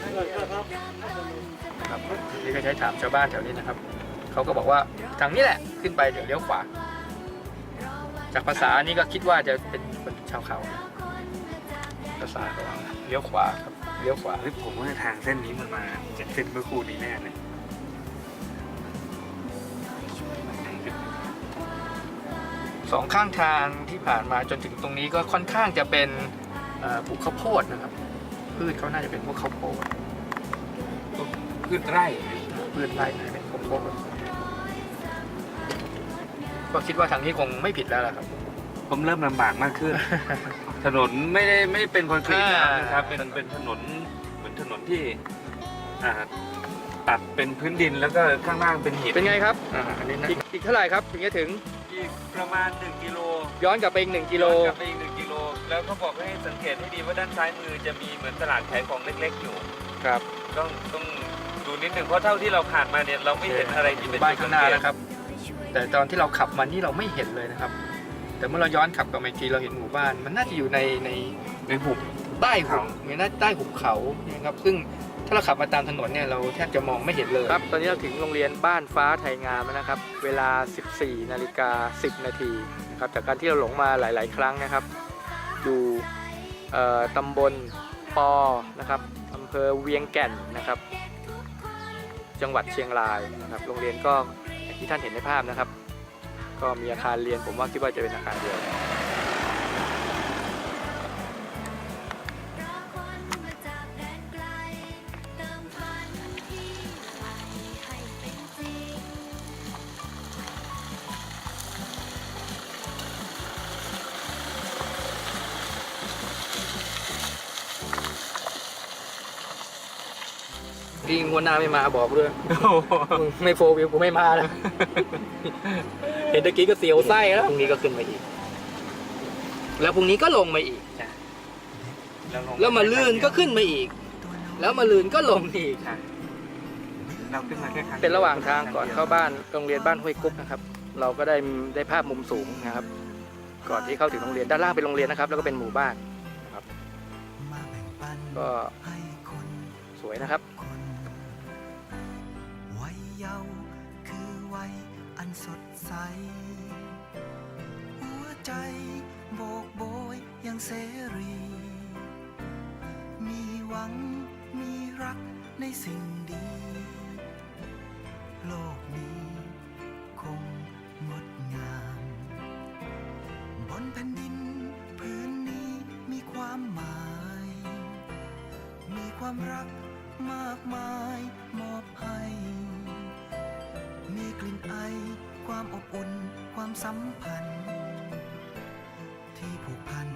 นะครับนี่ก็ใช้ถามชาวบ้านแถวนี้นะครับ เขาก็บอกว่าทางนี้แหละขึ้นไปเดี๋ยวเลี้ยวขวา จากภาษานี่ก็คิดว่าจะเป็นคนชาวเขา ภาษาเขาเลี้ยวขวาครับเลี้ยวขวาเฮ้ยผมว่าทางเส้นนี้มันมาจากเส้นเมื่อคู่นี้แน่เลยสองข้างทางที่ผ่านมาจนถึงตรงนี้ก็ค่อนข้างจะเป็นปลูกข้าวโพดนะครับ พืชเขาน่าจะเป็นพวกข้าวโพดพืชไร่พืชไร่นะเป็นข้าวโพดก็คิดว่าทางนี้คงไม่ผิดแล้วล่ะครับ ผมเริ่มลำบากมากขึ้น ถนนไม่ได้ไม่ได้เป็นคอนกรีตแล้วอ่านนะครับ เป็นเป็นถนนเหมือนถนนที่อ่าตัดเป็นพื้นดินแล้วก็ข้างล่างเป็นหินเป็นไงครับอ่าอันนี้นะอีกอีกเท่าไหร่ครับถึงจะถึงอีกประมาณ 1กิโลย้อนกลับไปอีกหนึ่งกิโลย้อนกลับไปอีกหนึ่งกิโล แล้วเขาบอกให้สังเกตให้ดีว่าด้านซ้ายมือจะมีเหมือนตลาดขายของเล็ก ๆ อยู่ ครับต้องต้องดูนิดหนึ่งเพราะเท่าที่เราผ่านมาเนี่ยเราไม่เห็นอะไรที่เป็นบ้านข้างหน้านะครับ แต่ตอนที่เราขับมานี่เราไม่เห็นเลยนะครับ แต่เมื่อเราย้อนขับกลับมาอีกทีเราเห็นหมู่บ้าน มันน่าจะอยู่ในในในหุบใต้หุบมีน่าใต้หุบเขานะครับ ซึ่งถ้าเราขับมาตามถนนเนี่ยเราแทบจะมองไม่เห็นเลยครับ ตอนนี้เราถึงโรงเรียนบ้านฟ้าไทยงามแล้วนะครับ เวลา 14นาฬิกา10 นาทีนะครับจากการที่เราหลงมาหลาย ๆ ครั้งนะครับ อยู่ตำบลปอนะครับอำเภอเวียงแก่นนะครับ จังหวัดเชียงรายนะครับ โรงเรียนก็อย่างที่ท่านเห็นในภาพนะครับ ก็มีอาคารเรียนผมว่าคิดว่าจะเป็นอาคารเดียว พี่งวดหน้าไม่มาบอกด้วยมึงไม่โฟร์วิวกูไม่มาแล้ว เห็นตะกี้ก็เสียวไส้แล้วพรุ่งนี้ก็ขึ้นมาอีก แล้วพรุ่งนี้ก็ลงมาอีกแล้วมาลื่นก็ขึ้นมาอีก แล้วมาลื่นก็ลงอีกเราขึ้นมาแค่ครั้งเป็นระหว่างทางก่อนเข้าบ้านโรงเรียนบ้านห้วยกุ๊กนะครับ เราก็ได้ได้ภาพมุมสูงนะครับ ก่อนที่เข้าถึงโรงเรียนด้านล่างเป็นโรงเรียนนะครับ แล้วก็เป็นหมู่บ้านนะครับ ก็สวยนะครับวัย เยาว์คือวัยอันสดใส หัวใจโบกโบยอยังเสรี มีหวังมีรักในสิ่งดี โลกนี้คงงดงาม บนแผ่นดินพื้นนี้มีความหมาย มีความรักมากมายมอบให้ มีกลิ่นไอ ความอบอุ่น ความสัมพันธ์ ที่ผูกพัน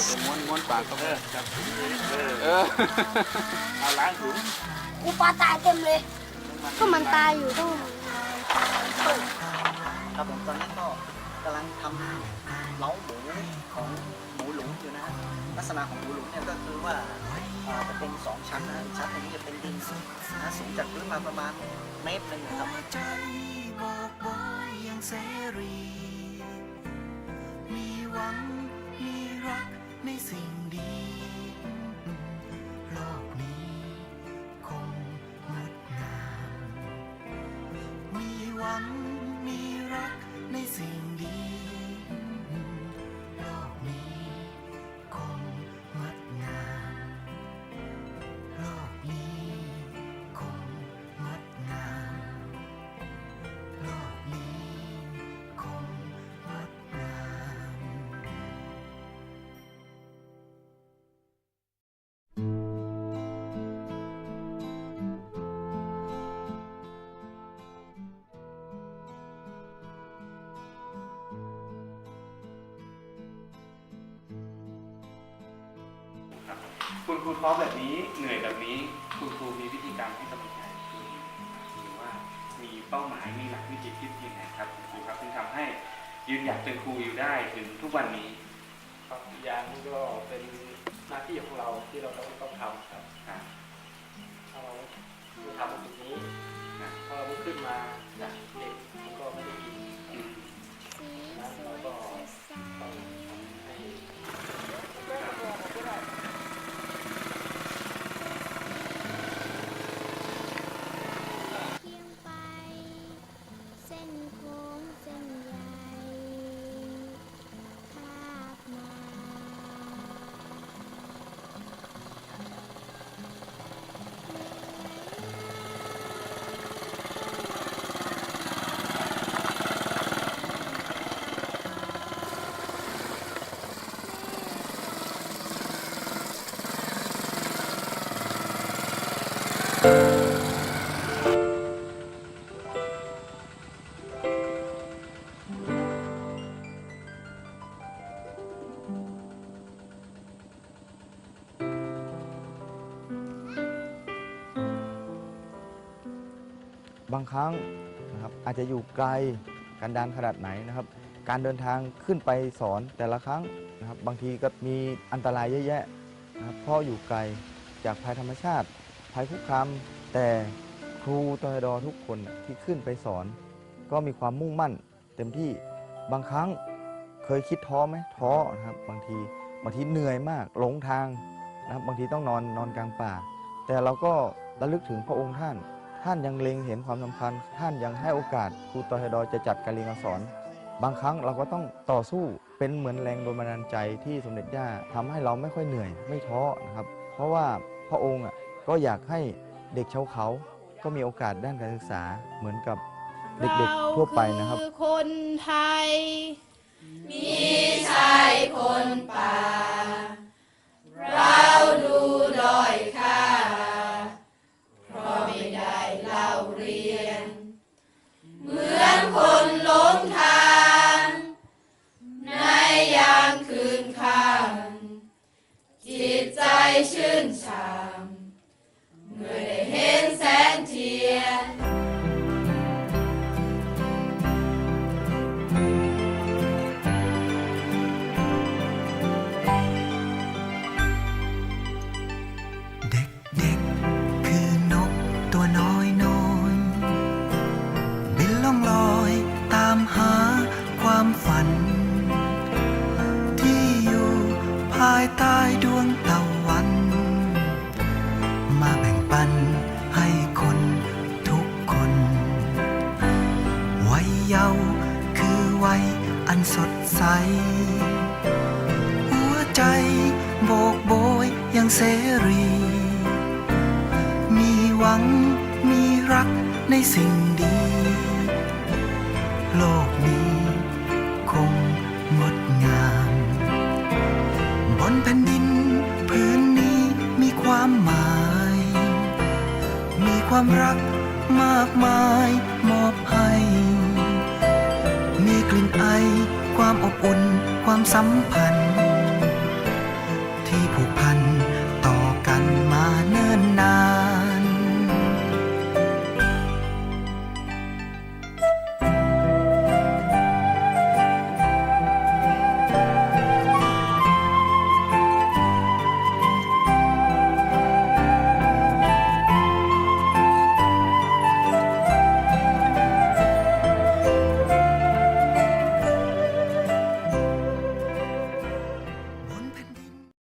ากก็ม้วนม้วนปากก็เออครับเออเอาล้างถุงกูปลาตายเต็มเลย ก็มันตายอยู่ต้องครับผมตอนนี้ก็กำลังทำเล้าหมูของหมูหลุมอยู่นะฮะลักษณะของหมูหลุมเนี่ยก็คือว่าเอ่อจะเป็นสองชั้นนะฮะชั้นหนึ่งจะเป็นดินนะสูงจากพื้นมาประมาณเมตรหนึ่งนะครับ ในสิ่งดี คุณครูท้อแบบนี้เหนื่อยแบบนี้ คุณครูมีวิธีการให้กำลังใจตัวเองหรือว่ามีเป้าหมายมีหลักวิจิตรคิดยังไงครับคุณครูครับที่ทำให้ยืนหยัดเป็นครูอยู่ได้ถึงทุกวันนี้ครับอีกอย่างหนึงก็เป็นหน้าที่ของเราที่เราต้องต้องทำครับครับถ้าเราไม่ทำตรงนี้นะถ้าเราไม่ขึ้นมาจากเด็ก บางครั้งนะครับอาจจะอยู่ไกลกันดานขนาดไหนนะครับ การเดินทางขึ้นไปสอนแต่ละครั้งนะครับ บางทีก็มีอันตรายเยอะแยะนะครับเพราะอยู่ไกลจากภัยธรรมชาติ ภัยคุกคามแต่ครูตอดอทุกคนที่ขึ้นไปสอน ก็มีความมุ่งมั่น เต็มที่บางครั้งเคยคิดท้อไหมท้อนะครับ บางทีบางทีเหนื่อยมากหลงทางนะครับบางทีต้องนอนนอนกลางป่า แต่เราก็ระลึกถึงพระองค์ท่าน ท่านยังเล็งเห็นความสำคัญ ท่านยังให้โอกาสครูตอฮดอจะจัดการเรียนการสอน บางครั้งเราก็ต้องต่อสู้เป็นเหมือนแรงโดนบันดาลใจที่สมเด็จย่าทำให้เราไม่ค่อยเหนื่อยไม่ท้อนะครับ เพราะว่าพระองค์ก็อยากให้เด็กชาวเขาก็มีโอกาสด้านการศึกษาเหมือนกับเด็กๆทั่วไปนะครับคนไทย มีชายคนป่า เราดูด้อยค่าายใต้ดวงตะวัน มาแบ่งปันให้คนทุกคน วัยเยาว์คือวัยอันสดใส หัวใจโบกโบยยังเสรี มีหวังมีรักในสิ่งดี โลกนี้ ความรักมากมายมอบให้มีกลิ่นไอ ความอบอุ่น ความสัมพันธ์